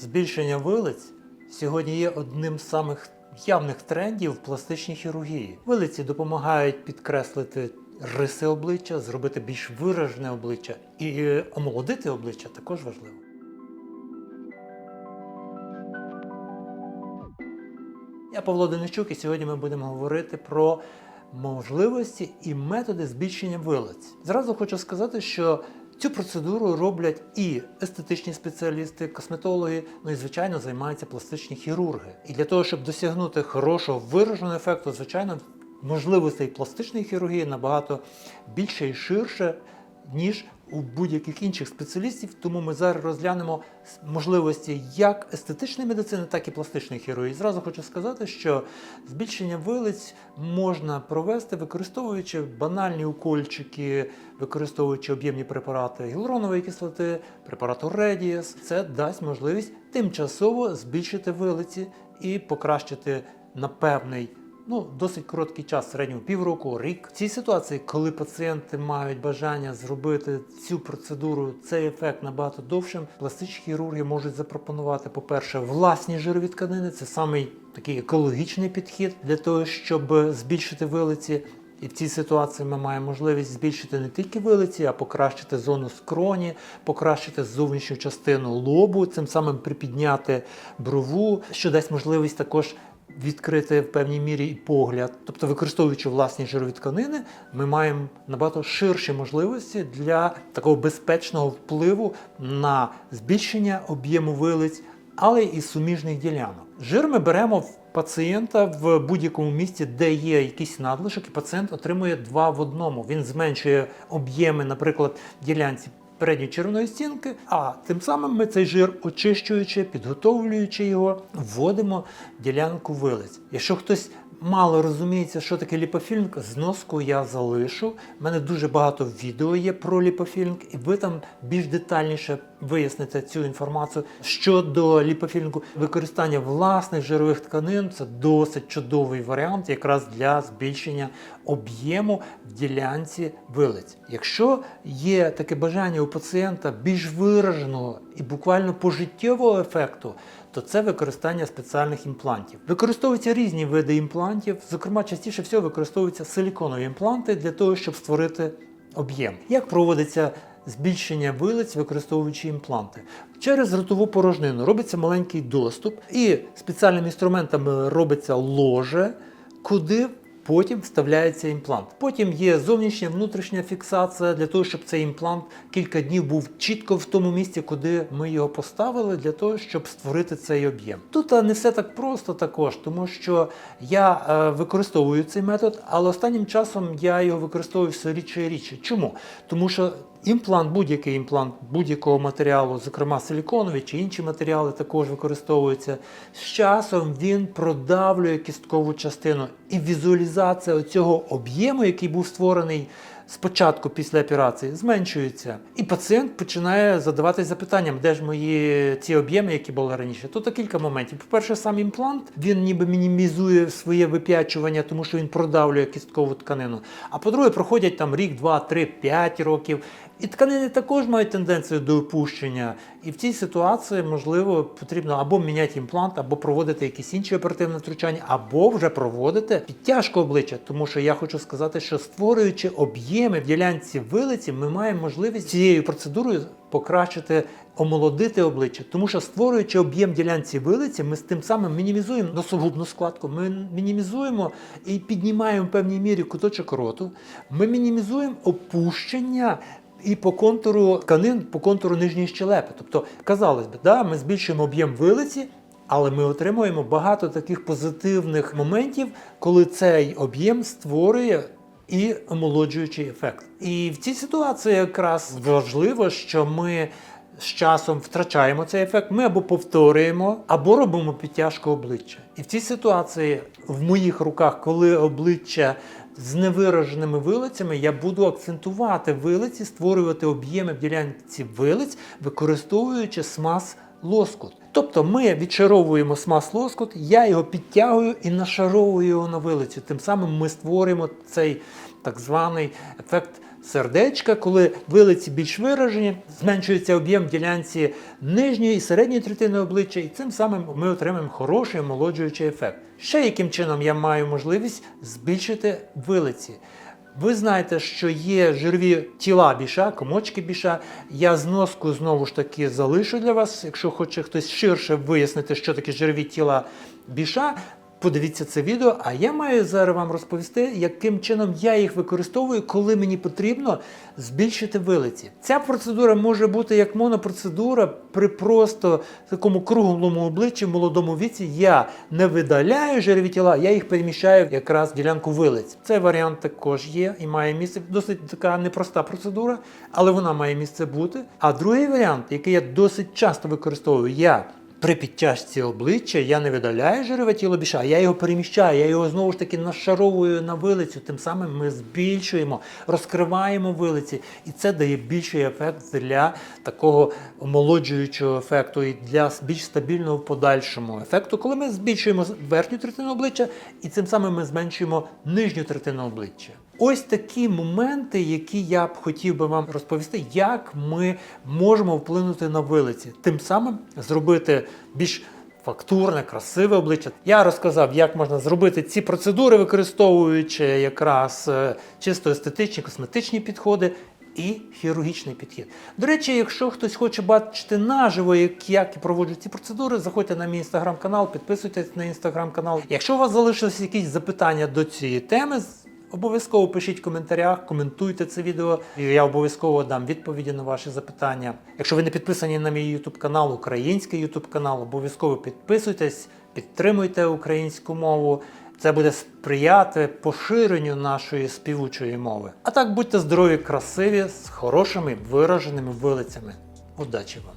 Збільшення вилиць сьогодні є одним з самих явних трендів в пластичній хірургії. Вилиці допомагають підкреслити риси обличчя, зробити більш виражене обличчя і е, омолодити обличчя також важливо. Я Павло Денищук, і сьогодні ми будемо говорити про можливості і методи збільшення вилиць. Зразу хочу сказати, що цю процедуру роблять і естетичні спеціалісти, косметологи, ну і звичайно займаються пластичні хірурги. І для того, щоб досягнути хорошого вираженого ефекту, звичайно, можливостей пластичної хірургії набагато більше і ширше, ніж у будь-яких інших спеціалістів. Тому ми зараз розглянемо можливості як естетичної медицини, так і пластичної хірургії. Зразу хочу сказати, що збільшення вилиць можна провести, використовуючи банальні укольчики, використовуючи об'ємні препарати гіалуронової кислоти, препарату Редіас. Це дасть можливість тимчасово збільшити вилиці і покращити на певний ну, досить короткий час, в середньому півроку, рік. В цій ситуації, коли пацієнти мають бажання зробити цю процедуру, цей ефект набагато довшим, пластичні хірурги можуть запропонувати, по-перше, власні жирові тканини. Це самий такий екологічний підхід для того, щоб збільшити вилиці. І в цій ситуації ми маємо можливість збільшити не тільки вилиці, а покращити зону скроні, покращити зовнішню частину лобу, цим самим припідняти брову, що дасть можливість також відкрити в певній мірі і погляд. Тобто, використовуючи власні жирові тканини, ми маємо набагато ширші можливості для такого безпечного впливу на збільшення об'єму вилиць, але і суміжних ділянок. Жир ми беремо в пацієнта в будь-якому місці, де є якийсь надлишок, і пацієнт отримує два в одному. Він зменшує об'єми, наприклад, ділянці передньої червоної стінки, а тим самим ми цей жир, очищуючи, підготовлюючи його, вводимо ділянку вилиць. Якщо хтось мало розуміється, що таке ліпофілінг, зноску я залишу. У мене дуже багато відео є про ліпофілінг, і ви там більш детальніше виясните цю інформацію. Щодо ліпофілінгу, використання власних жирових тканин це досить чудовий варіант якраз для збільшення об'єму в ділянці вилиць. Якщо є таке бажання у пацієнта більш вираженого і буквально пожиттєвого ефекту, то це використання спеціальних імплантів. Використовуються різні види імплантів, зокрема, частіше всього використовуються силіконові імпланти для того, щоб створити об'єм. Як проводиться збільшення вилиць, використовуючи імпланти? Через ротову порожнину робиться маленький доступ, і спеціальними інструментами робиться ложе, куди Потім вставляється імплант. Потім є зовнішня внутрішня фіксація для того, щоб цей імплант кілька днів був чітко в тому місці, куди ми його поставили, для того, щоб створити цей об'єм. Тут не все так просто також, тому що я е, використовую цей метод, але останнім часом я його використовую все рідше і рідше. Чому? Тому що Імплант, будь-який імплант будь-якого матеріалу, зокрема силіконові чи інші матеріали, також використовуються. З часом він продавлює кісткову частину. І візуалізація цього об'єму, який був створений спочатку після операції, зменшується. І пацієнт починає задаватися запитанням, де ж мої ці об'єми, які були раніше. Тут кілька моментів. По-перше, сам імплант він ніби мінімізує своє вип'ячування, тому що він продавлює кісткову тканину. А по-друге, проходять там рік, два, три, п'ять років. І тканини також мають тенденцію до опущення. І в цій ситуації, можливо, потрібно або міняти імплант, або проводити якісь інші оперативні втручання, або вже проводити підтяжку обличчя. Тому що я хочу сказати, що створюючи об'єми в ділянці вилиці, ми маємо можливість цією процедурою покращити, омолодити обличчя. Тому що створюючи об'єм ділянці вилиці, ми з тим самим мінімізуємо носогубну складку, ми мінімізуємо і піднімаємо в певній мірі куточок роту, ми мінімізуємо опущення. І по контуру тканин, по контуру нижньої щелепи. Тобто, казалось би, да, ми збільшуємо об'єм вилиці, але ми отримуємо багато таких позитивних моментів, коли цей об'єм створює і омолоджуючий ефект. І в цій ситуації якраз важливо, що ми з часом втрачаємо цей ефект, ми або повторюємо, або робимо підтяжку обличчя. І в цій ситуації в моїх руках, коли обличчя з невираженими вилицями, я буду акцентувати вилиці, створювати об'єми в ділянці вилиць, використовуючи смаз лоскут. Тобто ми відшаровуємо смаз лоскут, я його підтягую і нашаровую його на вилицю. Тим самим ми створюємо цей так званий ефект сердечка, коли вилиці більш виражені, зменшується об'єм ділянці нижньої і середньої третини обличчя, і цим самим ми отримаємо хороший омолоджуючий ефект. Ще яким чином я маю можливість збільшити вилиці. Ви знаєте, що є жирові тіла біша, комочки біша. Я зноску знову ж таки залишу для вас, якщо хоче хтось ширше вияснити, що таке жирові тіла біша. Подивіться це відео, а я маю зараз вам розповісти, яким чином я їх використовую, коли мені потрібно збільшити вилиці. Ця процедура може бути як монопроцедура при просто такому круглому обличчі в молодому віці. Я не видаляю жирові тіла, я їх переміщаю якраз в ділянку вилиць. Цей варіант також є і має місце. Досить така непроста процедура, але вона має місце бути. А другий варіант, який я досить часто використовую, я при підтяжці обличчя я не видаляю жирове біша, я його переміщаю, я його знову ж таки нашаровую на вилицю. Тим самим ми збільшуємо, розкриваємо вилиці, і це дає більший ефект для такого омолоджуючого ефекту і для більш стабільного подальшому ефекту, коли ми збільшуємо верхню третину обличчя, і цим самим ми зменшуємо нижню третину обличчя. Ось такі моменти, які я б хотів би вам розповісти, як ми можемо вплинути на вилиці, тим самим зробити більш фактурне, красиве обличчя. Я розказав, як можна зробити ці процедури, використовуючи якраз е, чисто естетичні, косметичні підходи. І хірургічний підхід. До речі, якщо хтось хоче бачити наживо, як я проводжу ці процедури, заходьте на мій інстаграм-канал, підписуйтесь на інстаграм-канал. Якщо у вас залишилися якісь запитання до цієї теми, Обов'язково пишіть в коментарях, коментуйте це відео. Я обов'язково дам відповіді на ваші запитання. Якщо ви не підписані на мій YouTube канал, український YouTube канал, обов'язково підписуйтесь, підтримуйте українську мову. Це буде сприяти поширенню нашої співучої мови. А так будьте здорові, красиві, з хорошими вираженими вилицями. Удачі вам!